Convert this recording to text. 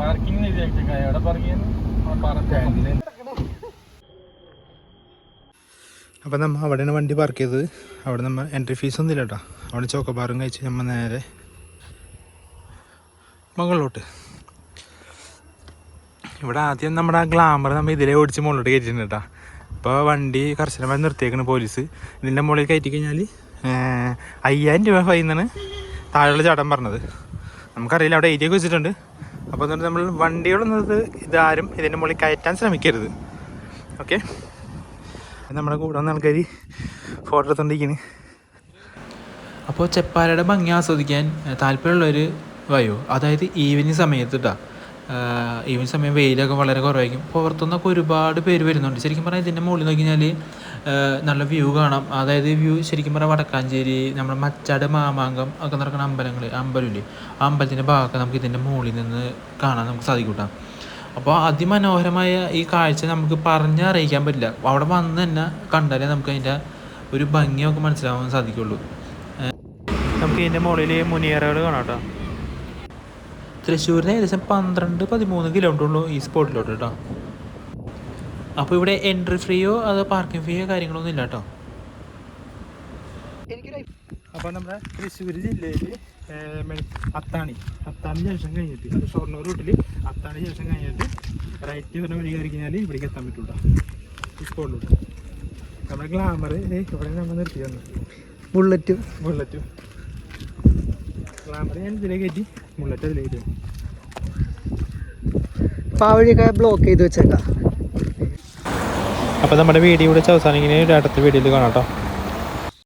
Parking എവിടെ parking അപ്പം നമ്മൾ അവിടെയാണ് വണ്ടി പാർക്ക് ചെയ്തത്. അവിടെ നമ്മൾ എൻട്രി ഫീസ് ഒന്നും ഇല്ല കേട്ടോ അവിടെ ചോക്കബാറും കഴിച്ച് നമ്മൾ നേരെ മുകളിലോട്ട്. ഇവിടെ ആദ്യം നമ്മുടെ ആ ഗ്ലാമർ നമ്മൾ ഇതിലേ ഓടിച്ച് മുകളിലോട്ട് കയറ്റിയിട്ടുണ്ട് കേട്ടോ ഇപ്പോൾ വണ്ടി കർശനമായി നിർത്തിയേക്കണ് പോലീസ്. ഇതിന്റെ മുകളിൽ കയറ്റി കഴിഞ്ഞാൽ അയ്യായിരം രൂപ ഫൈൻ താഴെയുള്ള ചാട്ടം പറഞ്ഞത്. നമുക്കറിയില്ല അവിടെ ഏരിയ വെച്ചിട്ടുണ്ട്. അപ്പോൾ അതുകൊണ്ട് നമ്മൾ വണ്ടികളൊന്നത് ഇതാരും ഇതിന്റെ മുകളിൽ കയറ്റാൻ ശ്രമിക്കരുത്. ഓക്കെ നമ്മുടെ കൂടെ വന്ന ആൾക്കാർ ഫോട്ടോ എടുത്തോണ്ടിരിക്കുന്നു അപ്പോൾ ചെപ്പാലയുടെ ഭംഗി ആസ്വദിക്കാൻ താല്പര്യമുള്ളവർ വയോ അതായത് ഈവനിങ് സമയത്ത് കേട്ടോ ഈവനിങ് സമയം വെയിലൊക്കെ വളരെ കുറവായിരിക്കും. പുറത്തുനിന്നൊക്കെ ഒരുപാട് പേര് വരുന്നുണ്ട്. ശരിക്കും പറഞ്ഞാൽ ഇതിന്റെ മുകളിൽ നോക്കി കഴിഞ്ഞാൽ നല്ല വ്യൂ കാണാം. അതായത് വ്യൂ ശരിക്കും പറഞ്ഞാൽ വടക്കാഞ്ചേരി നമ്മുടെ മച്ചാട് മാമാങ്കം ഒക്കെ നടക്കുന്ന അമ്പലങ്ങൾ അമ്പലമില്ലേ? ആ അമ്പലത്തിന്റെ ഭാഗമൊക്കെ നമുക്ക് ഇതിന്റെ മുകളിൽ നിന്ന് കാണാൻ നമുക്ക് സാധിക്കും അപ്പോൾ അതിമനോഹരമായ ഈ കാഴ്ച നമുക്ക് പറഞ്ഞറിയിക്കാൻ പറ്റില്ല. അവിടെ വന്ന് തന്നെ കണ്ടാലേ നമുക്ക് അതിന്റെ ഒരു ഭംഗി ഭംഗിയൊക്കെ മനസ്സിലാവാൻ സാധിക്കുള്ളൂ. നമുക്ക് ഇതിന്റെ മുകളിൽ മുനിയറകൾ കാണാം കേട്ടോ തൃശ്ശൂരിന് ഏകദേശം പന്ത്രണ്ട് പതിമൂന്ന് കിലോമീറ്റർ ഉള്ളൂ ഈ സ്പോട്ടിലോട്ട് കേട്ടോ. അപ്പോൾ ഇവിടെ എൻട്രി ഫ്രീയോ അതോ പാർക്കിംഗ് ഫീയോ കാര്യങ്ങളൊന്നും ഇല്ല കേട്ടോ അപ്പോൾ നമ്മുടെ തൃശ്ശൂർ ജില്ലയിൽ അത്താണി. അത്താണി ജംഗ്ഷൻ കഴിഞ്ഞിട്ട് അത് ഷൊർണൂർ റൂട്ടിൽ അത്താണി ജംഗ്ഷൻ കഴിഞ്ഞിട്ട് റൈറ്റ് പറഞ്ഞ വഴി കയറി കഴിഞ്ഞാൽ ഇവിടേക്ക് എത്താൻ പറ്റൂട്ടോ. ഈ നമ്മുടെ ഗ്ലാമർ ഇവിടെ നമ്മൾ നിർത്തി വന്നു. ബുള്ളറ്റ് ബുള്ളറ്റും ഗ്ലാമർ ഞാൻ ഇതിലേക്ക് കയറ്റി ബുള്ളറ്റ് അതിലേക്ക് കയറ്റി. അപ്പോൾ ആ വഴിയൊക്കെ ബ്ലോക്ക് ചെയ്ത് വെച്ചേക്കാം. അപ്പോൾ നമ്മുടെ വീഡിയോ ഇവിടെ അവസാനിങ്ങനെ അടുത്ത വീഡിയോയിൽ കാണാം കേട്ടോ.